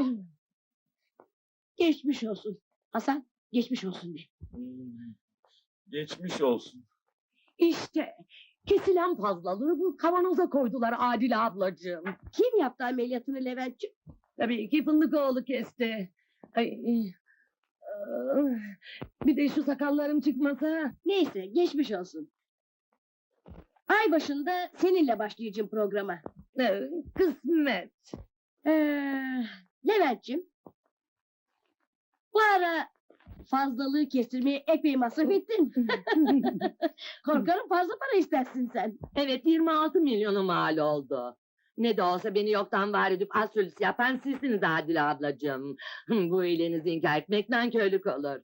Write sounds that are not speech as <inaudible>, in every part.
<clears throat> Geçmiş olsun. Hasan, geçmiş olsun bir. Hmm, Geçmiş olsun. İşte kesilen fazlalığı bu kavanoza koydular Adile ablacığım. Kim yaptı ameliyatını Leventciğim? Tabii ki Fındıkoğlu kesti. Ay, ah, bir de şu sakallarım çıkmasa. Neyse geçmiş olsun. Ay başında seninle başlayacağım programa. Ee, Kısmet. Ee, Leventciğim. Bu ara fazlalığı kestirmeye epey masraf ettin. <laughs> Korkarım fazla para istersin sen. Evet 26 milyonu mal oldu. Ne de olsa beni yoktan var edip asülüs yapan sizsiniz Adile ablacığım. Bu iyiliğinizi inkar etmekten köylük olur.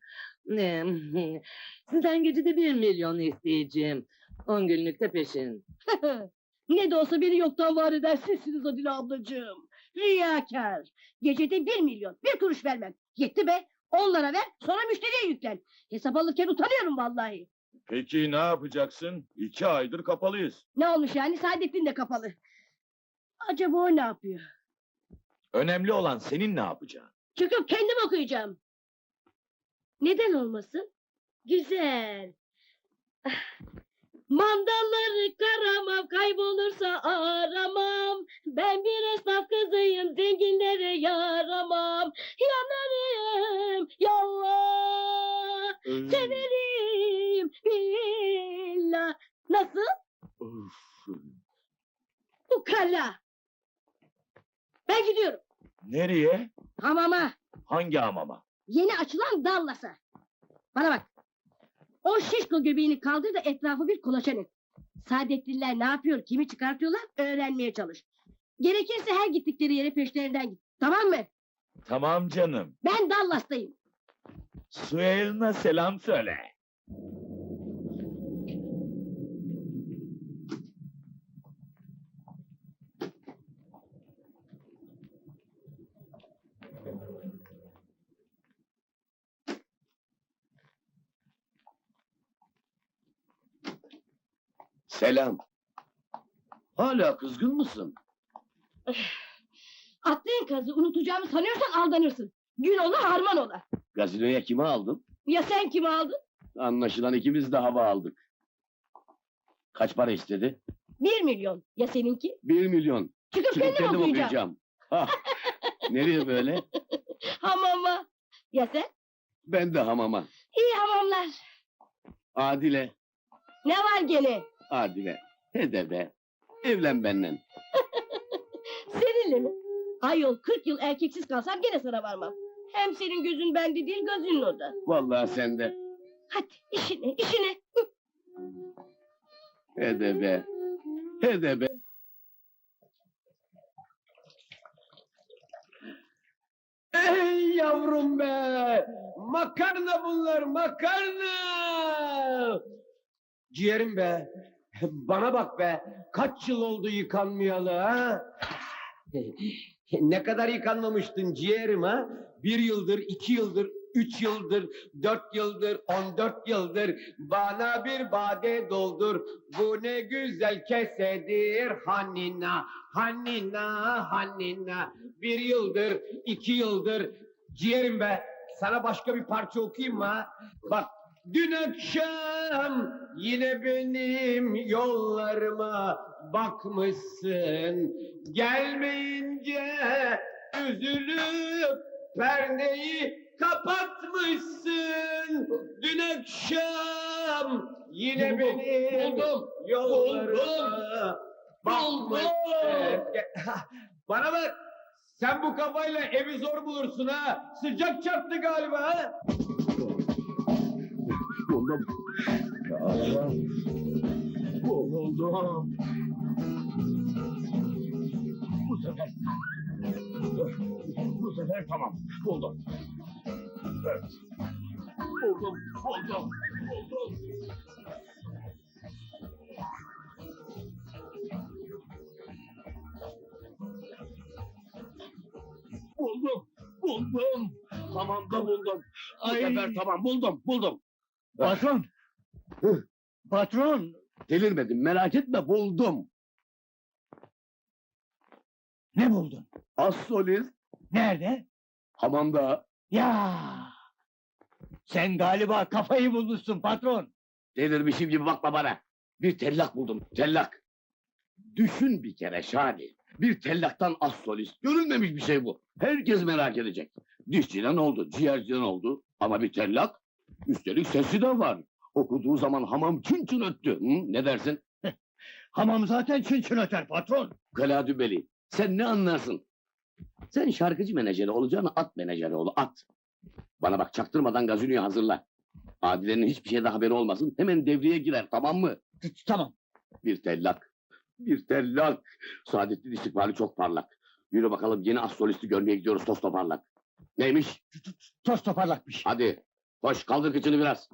Ee, <laughs> Sizden gecede bir milyon isteyeceğim. On günlük de peşin. <laughs> ne de olsa beni yoktan var eder sizsiniz Adile ablacığım. Riyakar. Gecede bir milyon, bir kuruş vermem. Yetti be. Onlara ver, sonra müşteriye yüklen. Hesap alırken utanıyorum vallahi. Peki ne yapacaksın? İki aydır kapalıyız. Ne olmuş yani? Saadettin de kapalı. Acaba o ne yapıyor? Önemli olan senin ne yapacağın. Çıkıp kendim okuyacağım. Neden olmasın? Güzel. Mandalları karamam, kaybolursa aramam. Ben bir esnaf kızıyım, zenginlere yaramam. Yanarım, yallah. Ee, Severim, billah. Nasıl? Üf, Bu kala. Ben gidiyorum. Nereye? Hamama. Hangi hamama? Yeni açılan Dallas'a. Bana bak. O şişko göbeğini kaldır da etrafı bir kolaçan et. Saadetliler ne yapıyor, kimi çıkartıyorlar öğrenmeye çalış. Gerekirse her gittikleri yere peşlerinden git. Tamam mı? Tamam canım. Ben Dallas'tayım. Suel'ına selam söyle. Selam. Hala kızgın mısın? Attığın kazı unutacağımı sanıyorsan aldanırsın. Gün ola harman ola. Gazinoya kimi aldın? Ya sen kimi aldın? Anlaşılan ikimiz de hava aldık. Kaç para istedi? Bir milyon. Ya seninki? Bir milyon. Çıkıp, Çıkıp kendim, kendim okuyacağım. okuyacağım. Ha, <laughs> Nereye böyle? Hamama. Ya sen? Ben de hamama. İyi hamamlar. Adile, Ne var gene? Adile. Hede be. Evlen benden. <laughs> Seninle mi? Ayol 40 yıl erkeksiz kalsam gene sana varmam. Hem senin gözün bende değil gözünün orada. Vallahi sende. Hadi işine işine. Hede be. Hede be. Ey yavrum be! Makarna bunlar, makarna! Ciğerim be! <laughs> Bana bak be! Kaç yıl oldu yıkanmayalı ha? <laughs> ne kadar yıkanmamıştın ciğerim ha? Bir yıldır, iki yıldır, üç yıldır, dört yıldır, on dört yıldır bana bir bade doldur. Bu ne güzel kesedir hanina, hanina, hanina. Bir yıldır, iki yıldır ciğerim be. Sana başka bir parça okuyayım mı? Bak dün akşam yine benim yollarıma bakmışsın. Gelmeyince üzülüp perdeyi kapatmışsın. Dün akşam yine Buldum, benim buldum, yollarıma bakmışsın. <laughs> Bana bak. Sen bu kafayla evi zor bulursun ha. Sıcak çarptı galiba ha. Buldum. Buldum. Bu sefer. Bu sefer tamam. Buldum. Evet. Buldum. Buldum. Buldum. Buldum. Buldum. Tamam da buldum. Bu Ay. sefer tamam buldum. Buldum. Patron. Hı. Patron. Delirmedim merak etme buldum. Ne buldun? Az solist Nerede? Hamamda. Ya! Sen galiba kafayı bulmuşsun patron. Delirmişim gibi bakma bana. Bir tellak buldum, tellak. Düşün bir kere Şadi. Bir tellaktan az solist. Görülmemiş bir şey bu. Herkes merak edecek. Dişçiden oldu, ciğerciden oldu. Ama bir tellak. Üstelik sesi de var. Okuduğu zaman hamam çın çın öttü. Hı? Ne dersin? Hamam zaten çın çın öter patron. Kaladübeli. Sen ne anlarsın? Sen şarkıcı menajeri olacağına at menajeri ol, at. Bana bak çaktırmadan gazinoyu hazırla. Adile'nin hiçbir şeyden haberi olmasın. Hemen devreye girer tamam mı? Tamam. Bir tellak. Bir tellak. Saadettin istikbali çok parlak. Yürü bakalım yeni astrolisti görmeye gidiyoruz toz toparlak. Neymiş? Toz toparlakmış. Hadi. Koş kaldır kıçını biraz.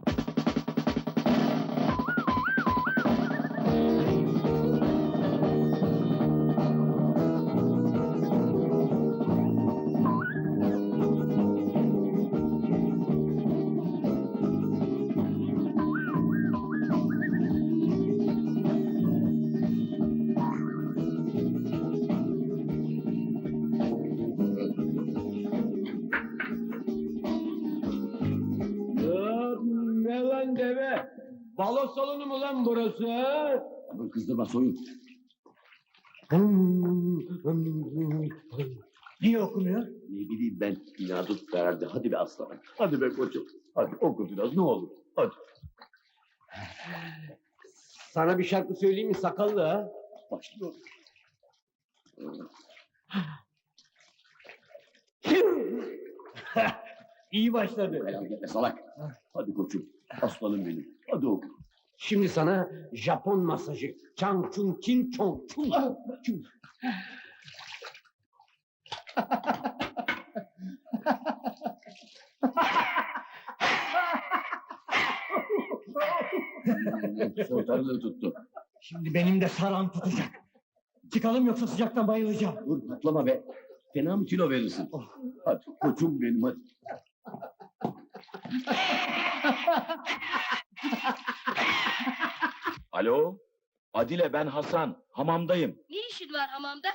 Balo salonu mu lan burası? Dur kızdırma soyun. Niye okumuyor? Ne bileyim ben inadı verdi. Hadi be aslanım. Hadi be koçum. Hadi oku biraz ne olur. Hadi. Sana bir şarkı söyleyeyim mi sakallı ha? Başlıyor. <laughs> İyi başladı. Merak etme salak. Hadi koçum. Aslanım benim. Hadi oku. Şimdi sana Japon masajı. Çang çun çin çong çun. çun. Soytarılığı tuttu. Şimdi benim de saram tutacak. Çıkalım yoksa sıcaktan bayılacağım. Dur patlama be. Fena mı kilo verirsin? Hadi koçum benim hadi. <laughs> Alo? Adile ben Hasan. Hamamdayım. Ne işin var hamamda?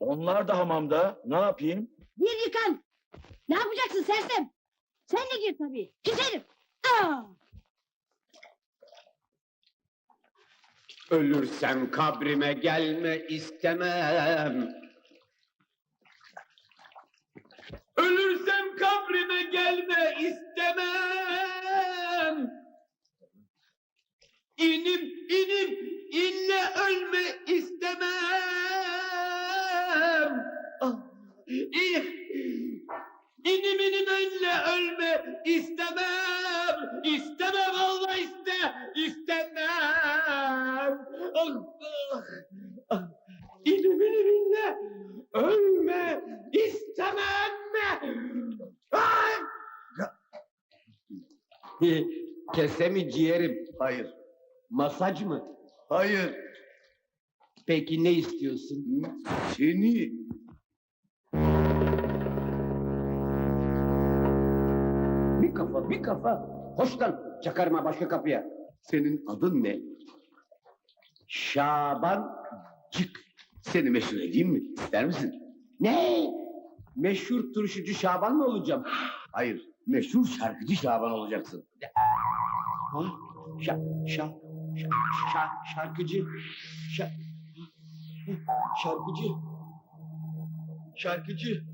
Onlar da hamamda. Ne yapayım? Gir yıkan. Ne yapacaksın sersem? Sen de gir tabii. Aa! Ölürsem kabrime gelme istemem. Ölürsem kabrime gelme istemem. İnim inim inle ölme istemem. Ah, İnim inim inle ölme istemem. İstemem Allah iste istemem. Ah, ah, ah. İnim inim inle ölme istemem. Ah! Kese mi ciğerim? Hayır. Masaj mı? Hayır. Peki ne istiyorsun? Seni. Bir kafa, bir kafa. Hoş lan, çakarma başka kapıya. Senin adın ne? Şaban, Çık. Seni meşhur edeyim mi? İster misin? ne? Meşhur turşucu Şaban mı olacağım? Hayır. Meşhur şarkıcı Şaban olacaksın. Ha? Şa, şa, şa, şa, şarkıcı, şa, şarkıcı, şarkıcı.